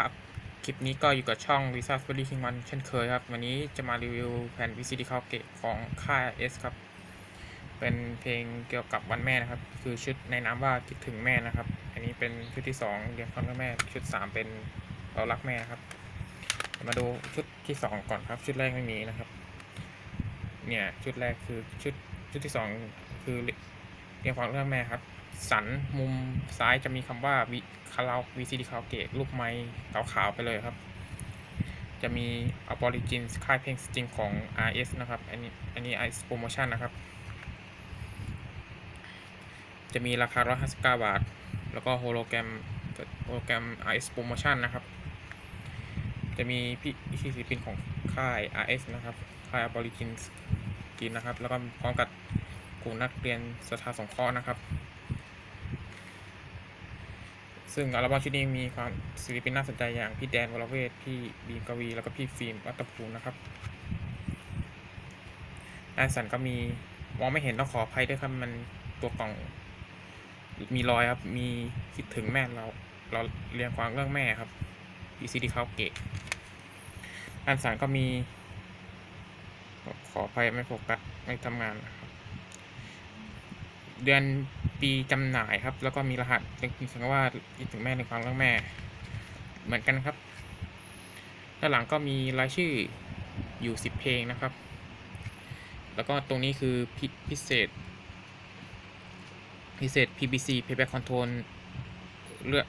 ครับ คลิปนี้ก็อยู่กับช่อง Visa s p e r r y King วันเช่นเคยครับ วันนี้จะมารีวิวแผ่น VCD คาเกะของค่าย S ครับ เป็นเพลงเกี่ยวกับวันแม่นะครับ คือชุดในน้ำว่าคิดถึงแม่นะครับ อันนี้เป็นชุดที่สองเรียนความรักแม่ ชุดสามเป็นเรารักแม่ครับ มาดูชุดที่สองก่อนครับ ชุดแรกไม่มีนะครับ เนี่ยชุดแรกคือชุดชุดที่สองคือเรียนความเรักแม่ครับ สันมุมซ้ายจะมีคำว่าวิ คาราวีซีดีคาเกตรูปไม้ขาวๆไปเลยครับ จะมี a b o r i g i n ค่ายเพลงสตริงของ RS นะครับ อันนี้อันนี้ i s Promotion นะครับ จะมีราคา 159 บาท แล้วก็โฮโลแกรมโฮโลแกรม RS Promotion นะครับ จะมีพี่พี่ศิลปินของค่าย RS นะครับ ค่าย a b o r i g i n กินนะครับ แล้วก็พร้อมกับกลุ่มนักเรียนสถาสงเคราะห์นะครับ ซึ่งอัลบั้มชุดนี้มีความศิลปินน่าสนใจอย่างพี่แดนวรเวทพี่บีมกวี แล้วก็พี่ฟิล์มวัตภูมินะครับด้านสันก็มีมองไม่เห็นต้องขออภัยด้วยครับมันตัวกล่อง มีรอยครับ มีคิดถึงแม่เรา เราเรียงความเรื่องแม่ครับ PCD เขาเกะด้านสันก็มี ขออภัยไม่โฟกัสไม่ทำงานนะ เดือนปีจำหน่ายครับ แล้วก็มีรหัสเป็นคำว่าคิดถึงแม่ในความรักแม่ เหมือนกันครับด้านหลังก็มีรายชื่ออยู่ 10 เพลงนะครับ แล้วก็ตรงนี้คือพิพิเศษ พิเศษ PBC Playback Control เลือก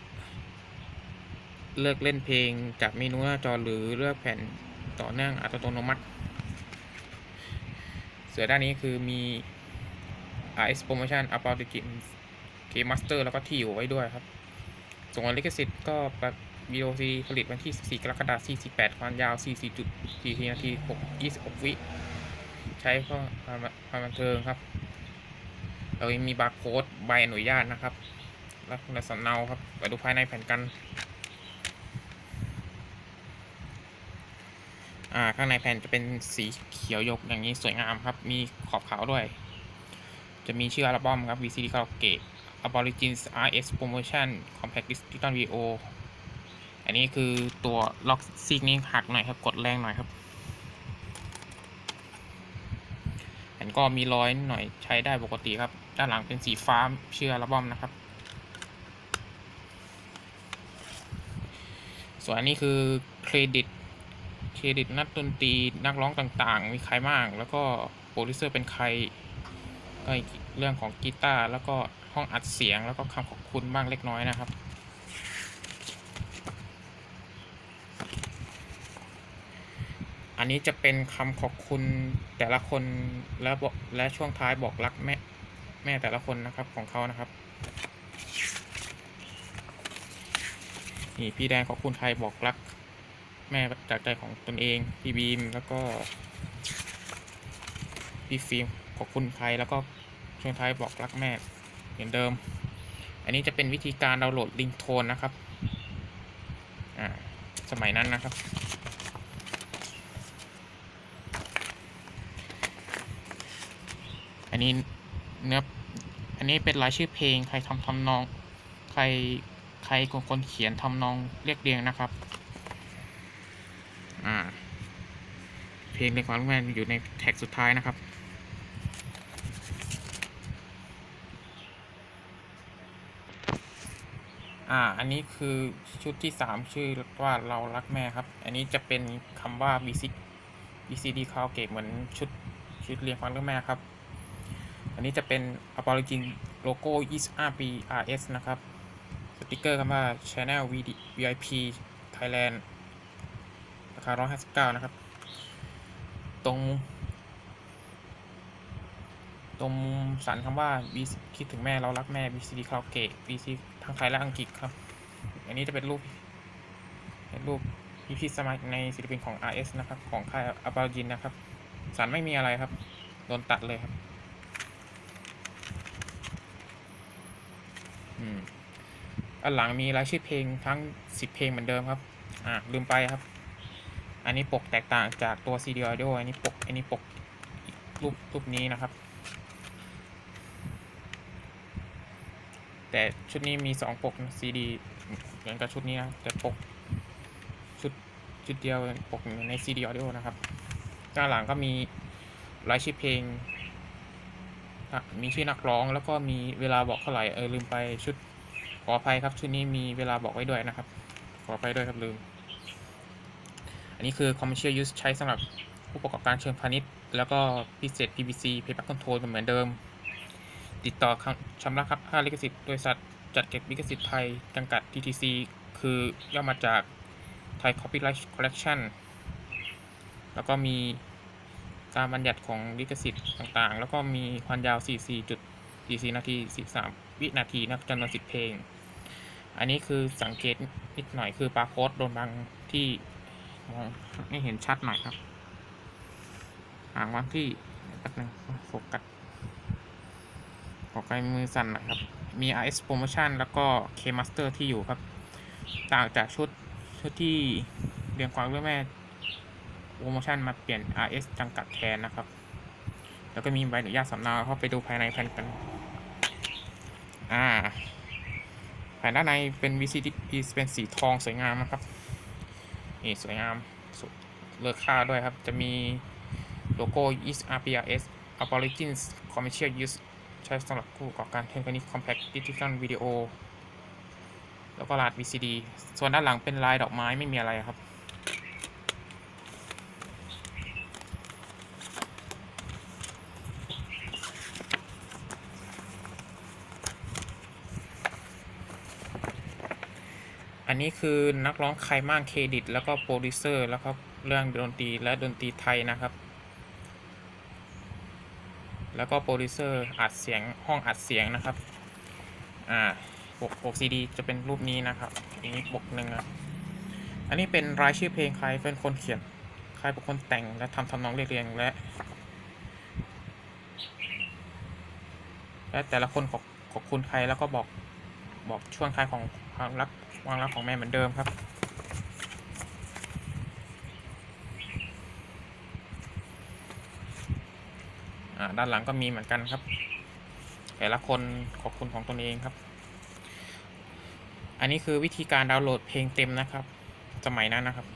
เลือกเล่นเพลงจากเมนูหน้าจอหรือเลือกแผ่นต่อเนื่องอัตโนมัติเสือด้านนี้คือมี RS Promotion About the Game Game Master แล้วก็ที่อยู่ไว้ด้วยครับ ส่งลิขสิทธิ์ก็แบบวิดีโอซีผลิตวันที่ 14 กรกฎาคม 48 ความยาว 44.4นาที 6 26 วิ ใช้เพื่อความบันเทิงครับ เรายังมีบาร์โค้ดใบอนุญาตนะครับ และคุณสำเนาครับไปดูภายในแผ่นกัน อ่า ข้างในแผ่นจะเป็นสีเขียวหยกอย่างนี้สวยงามครับ มีขอบขาวด้วย จะมีชื่ออัลบั้มครับ VCD Karaoke Aborigines RS Promotion Compact Digital VO อันนี้คือตัวล็อกซีกนี้หักหน่อยครับ กดแรงหน่อยครับแผ่นก็มีรอยหน่อยใช้ได้ปกติครับ ด้านหลังเป็นสีฟ้าชื่ออัลบั้มนะครับ ส่วนอันนี้คือเครดิตเครดิตนักดนตรีนักร้องต่างๆ มีใครบ้างแล้วก็โปรดิวเซอร์เป็นใคร ก็เรื่องของกีตาร์แล้วก็ห้องอัดเสียงแล้วก็คำขอบคุณบ้างเล็กน้อยนะครับ อันนี้จะเป็นคำขอบคุณแต่ละคนและบอกและช่วงท้ายบอกรักแม่แม่แต่ละคนนะครับของเขานะครับนี่พี่แดงขอบคุณใครบอกรัก แม่จากใจของตนเอง พี่บีมแล้วก็พี่ฟิล์ม อบคุณใครแล้วก็ช่วงท้ายบอกรักแม่เหมือนเดิม อันนี้จะเป็นวิธีการดาวน์โหลดลิงโทนนะครับอ่าสมัยนั้นนะครับ อันนี้เนื้ออันนี้เป็นรายชื่อเพลง ใครทำทำนอง ใครใครคนคนเขียนทำนองเรียกเรียงนะครับ อ่า เพลงในความแมนอยู่ในแท็กสุดท้ายนะครับ อ่า อันนี้คือชุดที่สามชื่อว่าเรารักแม่ครับ อันนี้จะเป็นคำว่า VC VCD คาวเกตเหมือนชุดชุดเรียงความรักแม่ครับ อันนี้จะเป็น a p o l o g i n โลโก้ 25 ปี RS นะครับ สติกเกอร์คำว่า Channel VIP Thailand ราคา 159 นะครับ ตรง ตรงมุมสันคำว่า V คิดถึงแม่เรารักแม่ VCD คาราโอเกะ VC ทั้งไทยและอังกฤษครับ อันนี้จะเป็นรูปเป็นรูปพี่พี่สมัครในศิลปินของ RS นะครับ ของค่ายอัปาจินนะครับ สันไม่มีอะไรครับ โดนตัดเลยครับอืมอันหลังมีรายชื่อเพลงทั้ง 10 เพลงเหมือนเดิมครับ อ่าลืมไปครับ อันนี้ปกแตกต่างจากตัว CD audio อันนี้ปก อันนี้ปกรูปรูปนี้นะครับ แต่ชุดนี้มีสองปก CD เหมือนกับชุดนี้นะแต่ปกชุดชุดเดียวปกใน CD Audio นะครับด้านหลังก็มีรายชื่อเพลง มีชื่อนักร้องแล้วก็มีเวลาบอกเท่าไหร่เออลืมไปชุดขออภัยครับชุดนี้มีเวลาบอกไว้ด้วยนะครับ ขออภัยด้วยครับลืม อันนี้คือ commercial use ใช้สำหรับผู้ประกอบการเชิงพาณิชย์ แล้วก็พิเศษ PVC Payback Control เหมือนเดิม ติดต่อคำชำระค่าลิขสิทธิ์บริษัทจัดเก็บลิขสิทธิ์ไทยจำกัด TTC คือย่อมาจาก Thai Copyright Collection แล้วก็มีการบัญญัติของลิขสิทธิ์ต่างๆ แล้วก็มีความยาว 44.44 นาที 13 วินาทีนะจำนวน10เพลง อันนี้คือสังเกตนิดหน่อยคือปาโค้ดโดนบางที่มองไม่เห็นชัดหน่อยครับหางวางที่แป๊บนึงโฟกัส ขอไกลมือสั่นหนะครับ มี RS Promotion แล้วก็ K Master ที่อยู่ครับ ต่างจากชุดชุดที่เรียงความเรื่องแม่โปรโมชั่นมาเปลี่ยน RS จำกัดแทนนะครับ แล้วก็มีใบอนุญาตสำเนาเข้าไปดูภายในแผ่นกัน อ่าแผ่นด้านในเป็น VCD เป็นสีทองสวยงามนะครับ นี่สวยงามสุดเลือกค่าด้วยครับ จะมีโลโก้ East RPRS Origins Commercial Use ใช้สำหรับผู้ประกอบการเทคนิค Compact Digital Video แล้วก็ลาด VCD ส่วนด้านหลังเป็นลายดอกไม้ไม่มีอะไรครับ อันนี้คือนักร้องใครมั่งเครดิต แล้วก็โปรดิวเซอร์แล้วก็เรื่องดนตรีและดนตรีไทยนะครับ แล้วก็โปรดิวเซอร์อัดเสียงห้องอัดเสียงนะครับ อ่าปกปกซีดีจะเป็นรูปนี้นะครับอันนี้ปกหนึ่งนะอันนี้เป็นรายชื่อเพลงใครเป็นคนเขียน ใครเป็นคนแต่งและทำทำนองเรียบเรียงและและแต่ละคนขอบขอบคุณใครแล้วก็บอกบอกช่วงท้ายของความรักความรักของแม่เหมือนเดิมครับ ด้านหลังก็มีเหมือนกันครับ แต่ละคนขอบคุณของตนเองครับ อันนี้คือวิธีการดาวน์โหลดเพลงเต็มนะครับ สมัยนั้นนะครับ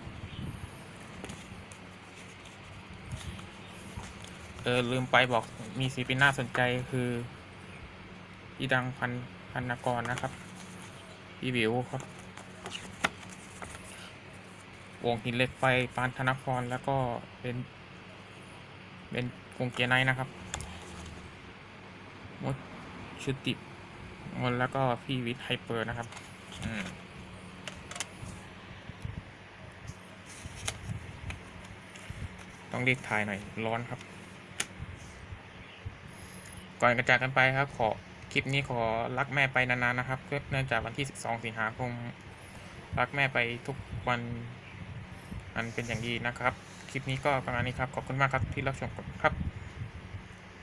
เออลืมไปบอกมีศิลปินน่าสนใจคืออีดังพันพันนกรนะครับพี่บิวครับ วงหินเหล็กไฟปานธนพรแล้วก็เป็นเป็น วงเกียร์ไนนะครับมดชุดติดมนแล้วก็พี่วิทย์ไฮเปอร์นะครับ อืมต้องรีบถ่ายหน่อย ร้อนครับ ก่อนกระจากกันไปครับ ขอคลิปนี้ขอรักแม่ไปนานๆนะครับเนื่องจากวันที่ 12 สิงหาคมรักแม่ไปทุกวันอันเป็นอย่างดีนะครับ คลิปนี้ก็ประมาณนี้ครับ ขอบคุณมากครับที่รับชมครับ